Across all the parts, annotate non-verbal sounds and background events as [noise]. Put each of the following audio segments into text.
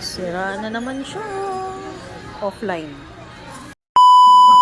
Sira na naman siya. Offline.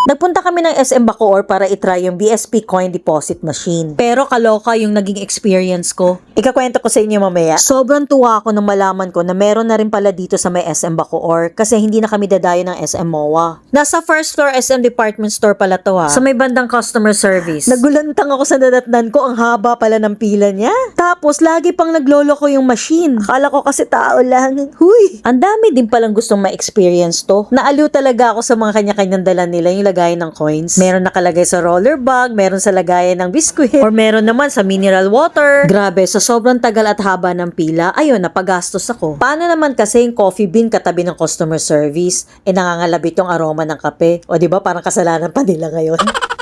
Nagpunta kami ng SM Bacoor para itry yung BSP coin deposit machine. Pero kaloka yung naging experience ko. Ikakwento ko sa inyo mamaya. Sobrang tuwa ako nung malaman ko na meron na rin pala dito sa may SM Bacoor kasi hindi na kami dadayo ng SM MOA. Nasa first floor SM department store pala to ha. Sa may bandang customer service. Nagulantang ako sa nadatnan ko ang haba pala ng pila niya. Tapos lagi pang naglolo ko yung machine. Akala ko kasi tao lang. Huy! Ang dami din palang gustong ma-experience to. Naaliw talaga ako sa mga kanya-kanyang dala nila yung lagayan ng coins. Meron nakalagay sa roller bag, meron sa lagayan ng biscuit, or meron naman sa mineral water. Grabe, sa sobrang tagal at haba ng pila, ayun, napagastos ako. Paano naman kasi yung coffee bean katabi ng customer service? Eh nangangalabit yung aroma ng kape. O di ba parang kasalanan pa nila ngayon? [laughs]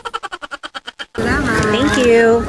Thank you.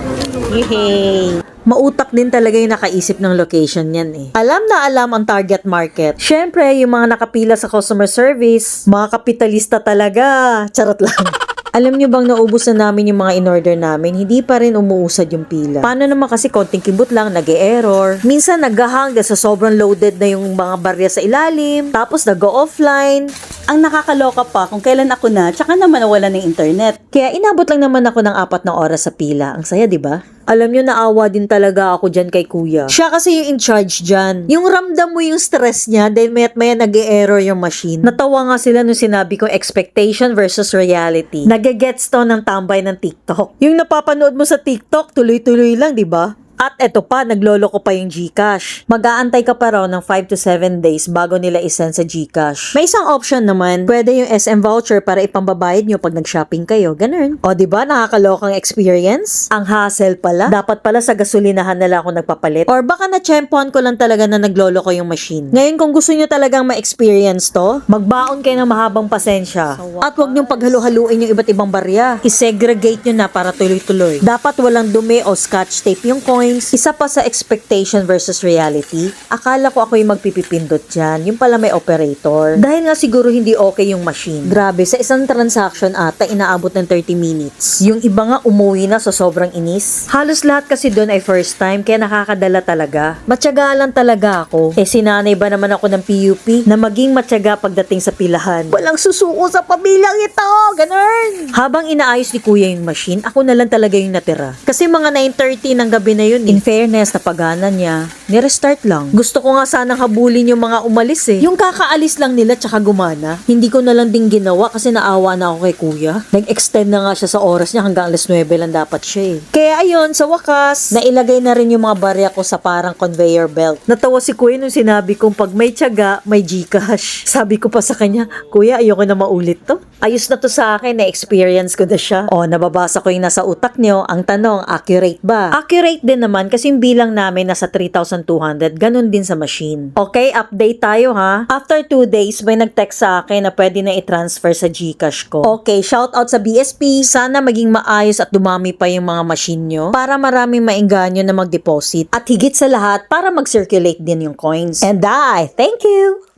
Yay! Mautak din talaga yung nakaisip ng location niyan eh. Alam na alam ang target market. Siyempre, yung mga nakapila sa customer service, mga kapitalista talaga. Charot lang. [laughs] Alam nyo bang naubos na namin yung mga in-order namin, hindi pa rin umuusad yung pila. Paano naman kasi konting kibot lang, nag error Minsan naghahang dahil sa sobrang loaded na yung mga barya sa ilalim, tapos nag-go offline. Ang nakakaloka pa kung kailan ako na, tsaka naman nawala ng internet. Kaya inabot lang naman ako ng apat na oras sa pila. Ang saya, di ba? Alam nyo, naawa din talaga ako dyan kay kuya. Siya kasi yung in charge dyan. Yung ramdam mo yung stress niya dahil mayat maya nag error yung machine. Natawa nga sila nung sinabi ko expectation versus reality. Nagagets to ng tambay ng TikTok. Yung napapanood mo sa TikTok, tuloy-tuloy lang, di ba? At eto pa, naglolo ko pa yung GCash. Mag-aantay ka pa raw ng 5 to 7 days bago nila isend sa GCash. May isang option naman, pwede yung SM voucher para ipambabayad nyo pag nag-shopping kayo. Ganun. O di ba nakakalokang experience? Ang hassle pala. Dapat pala sa gasolinahan nila ako nagpapalit. Or baka na-champuan ko lang talaga na naglolo ko yung machine. Ngayon kung gusto nyo talagang ma-experience to, magbaon kayo ng mahabang pasensya. At wag nyong paghalu-haluin yung iba't ibang barya. I-segregate nyo na para tuloy-tuloy. Dapat walang dumi o scotch tape yung coins. Isa pa sa expectation versus reality, akala ko ako yung magpipipindot dyan. Yung pala may operator. Dahil nga siguro hindi okay yung machine. Grabe, sa isang transaction ata inaabot ng 30 minutes. Yung iba nga umuwi na sa sobrang inis. Halos lahat kasi doon ay first time kaya nakakadala talaga. Matyaga lang talaga ako. Eh sinanay ba naman ako ng PUP na maging matyaga pagdating sa pilahan. Walang susuko sa pamilyang ito! Ganun! Habang inaayos ni kuya yung machine, ako na lang talaga yung natira. Kasi mga 9.30 ng gabi na yun in fairness, napagana niya. Nirestart lang. Gusto ko nga sanang habulin yung mga umalis eh. Yung kakaalis lang nila tsaka gumana. Hindi ko na lang din ginawa kasi naawa na ako kay kuya. Nag-extend na nga siya sa oras niya hanggang alas 9 lang dapat siya eh. Kaya ayun, sa wakas, nailagay na rin yung mga barya ko sa parang conveyor belt. Natawa si kuya nung sinabi kong pag may tiyaga, may Gcash. [laughs] Sabi ko pa sa kanya, kuya, ayoko na maulit to. Ayos na to sa akin, na-experience ko na siya. O, nababasa ko yung nasa utak nyo. Ang tanong, accurate ba? Accurate din naman kasi yung bilang namin nasa 3,200. Ganun din sa machine. Okay, update tayo ha. After 2 days, may nag-text sa akin na pwede na i-transfer sa Gcash ko. Okay, shout out sa BSP. Sana maging maayos at dumami pa yung mga machine nyo para maraming maingganyo na mag-deposit. At higit sa lahat, para mag-circulate din yung coins. And I, thank you!